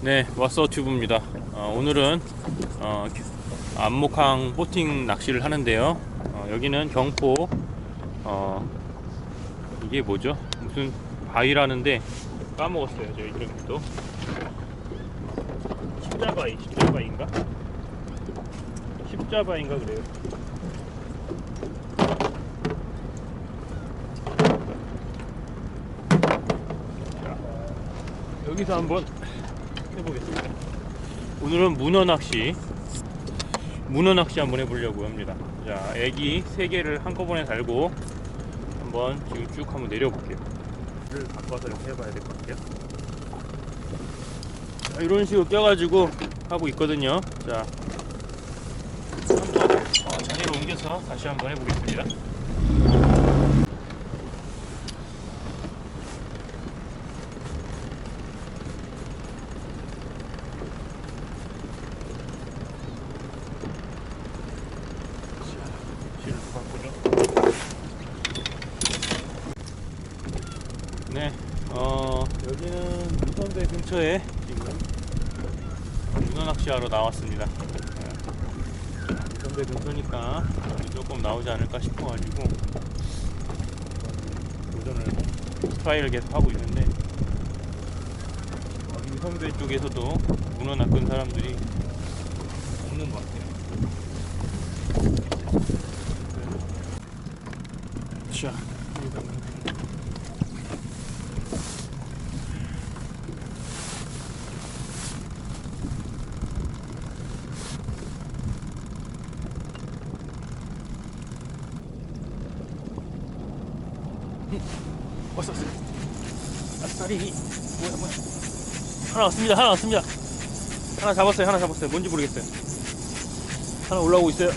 네, 왓서 튜브입니다. 어, 오늘은 어, 안목항 보팅 낚시를 하는데요. 어, 여기는 경포 어, 이게 뭐죠? 무슨 바위라는데 까먹었어요. 저 이름도 십자바위, 십자바위인가? 십자바위인가 그래요. 자, 여기서 한번 해보겠습니다. 오늘은 문어 낚시, 문어 낚시 한번 해보려고 합니다. 자, 애기 세 개를 한꺼번에 달고 한번 지금 쭉 한번 내려볼게요. 를 바꿔서 이렇게 해봐야 될 것 같아요. 자, 이런 식으로 껴가지고 하고 있거든요. 자, 한번 어, 자리로 옮겨서 다시 한번 해보겠습니다. 뒤를 바꾸죠. 네, 어, 여기는 무선배 근처에 지금 문어 낚시하러 나왔습니다. 네. 무선배 근처니까 조금 나오지 않을까 싶어가지고 도전을 트라이를 계속 하고 있는데 무선배 쪽에서도 문어 낚은 사람들이 없는 것 같아요. 자, 여기다 왔어 왔어 아싸리 뭐야 뭐야 하나 왔습니다. 하나 왔습니다. 하나 잡았어요. 하나 잡았어요. 뭔지 모르겠어요. 하나 올라오고 있어요.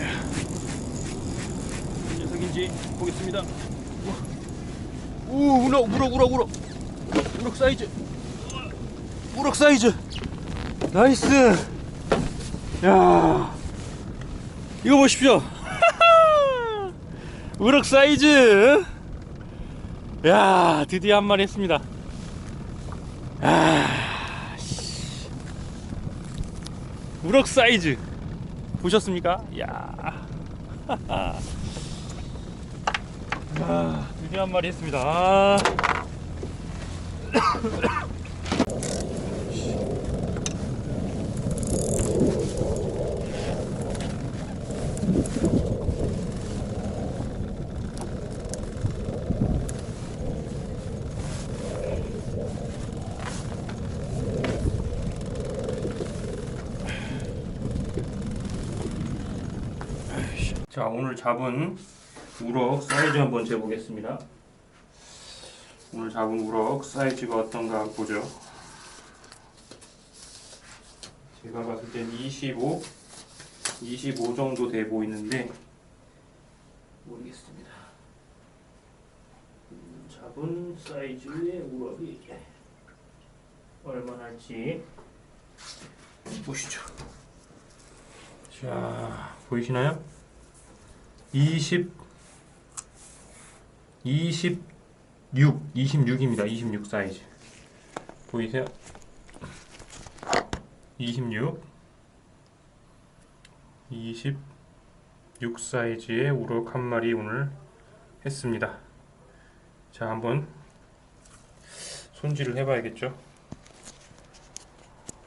야. 무슨 녀석인지 보겠습니다. 우 우럭 우럭 우럭 우럭. 우럭 사이즈. 우럭 사이즈. 나이스. 야. 이거 보십시오 우럭 사이즈 야 드디어 한 마리 했습니다 아, 씨. 우럭 사이즈 보셨습니까? 야 아, 드디어 한 마리 했습니다 아. 자 오늘 잡은 우럭 사이즈 한번 재보겠습니다. 오늘 잡은 우럭 사이즈가 어떤가 보죠. 제가 봤을 땐 25, 25 정도 돼 보이는데 모르겠습니다. 음, 잡은 사이즈의 우럭이 얼마나 할지 보시죠. 자 보이시나요? 20 26 26입니다. 26 사이즈. 보이세요? 26 26 사이즈의 우럭 한 마리 오늘 했습니다. 자, 한번 손질을 해 봐야겠죠.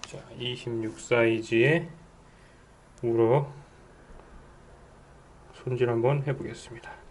자, 26 사이즈의 우럭 손질 한번 해보겠습니다.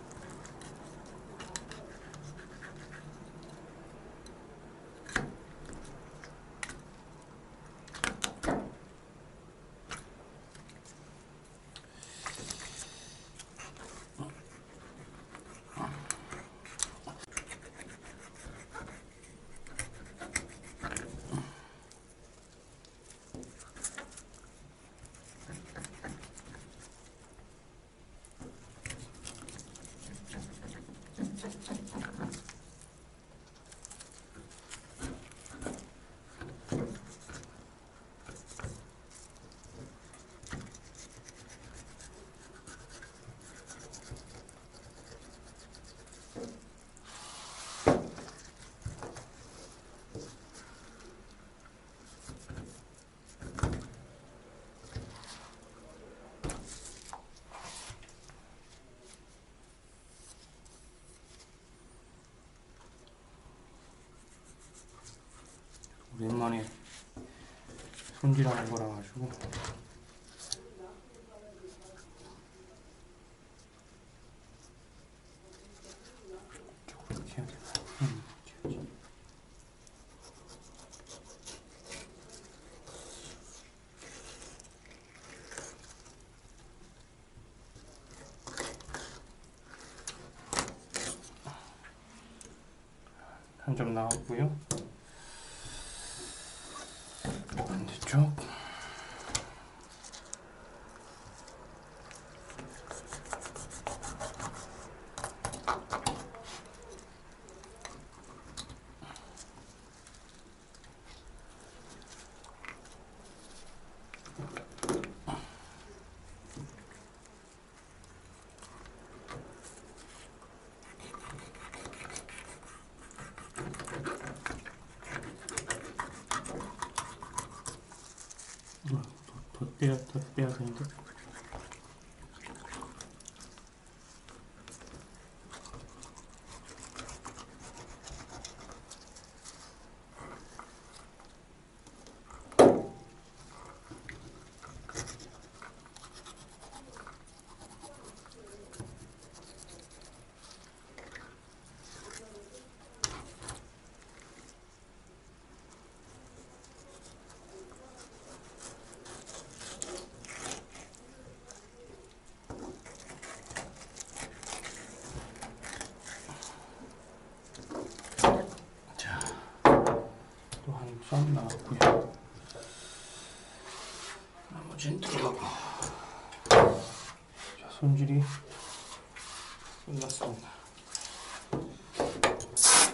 손질하는 거라 가지고 되나? 음. 한점 나왔고요. 반대쪽. 더, 더 빼야 더 빼야 점 나왔고요. 나머지는 들어가고. 자, 손질이 끝났습니다. 자.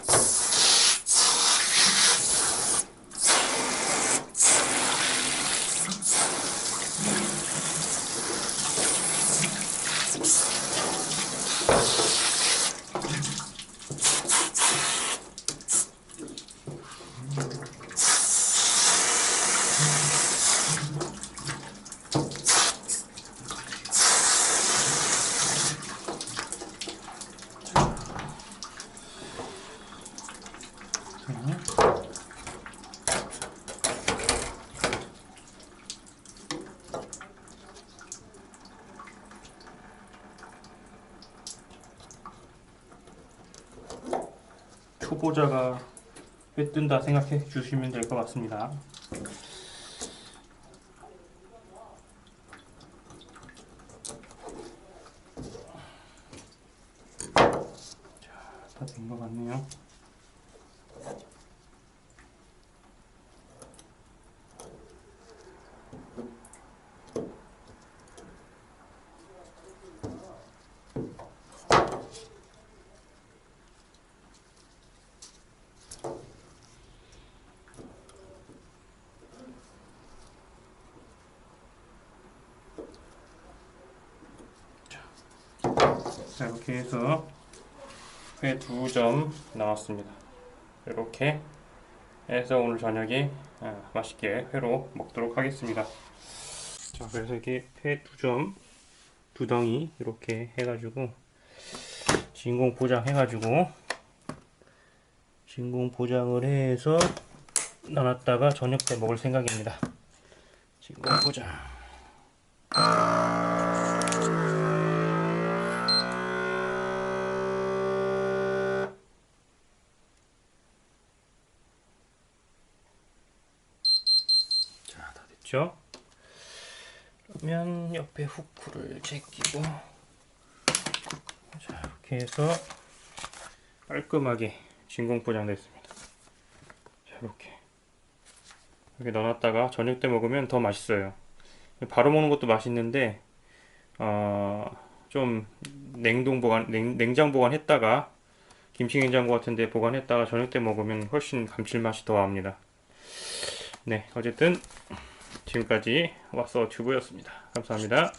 초보자가 회 뜬다 생각해 주시면 될 것 같습니다. 다 된 것 같네요. 자 이렇게 해서 회 두 점 나왔습니다. 이렇게 해서 오늘 저녁에 아, 맛있게 회로 먹도록 하겠습니다. 자 그래서 이게 회 두 점 두 덩이 이렇게 해가지고 진공 포장 해가지고 진공 포장을 해서 놔놨다가 저녁 때 먹을 생각입니다. 진공 포장. 됐죠? 그러면 옆에 후크를 제끼고 자, 이렇게 해서 깔끔하게 진공 포장됐습니다. 자, 이렇게 이렇게 넣어놨다가 저녁 때 먹으면 더 맛있어요. 바로 먹는 것도 맛있는데 어, 좀 냉동 보관, 냉, 냉장 보관했다가 김치 냉장고 같은데 보관했다가 저녁 때 먹으면 훨씬 감칠맛이 더 합니다. 네, 어쨌든 지금까지 왓서 튜브였습니다. 감사합니다.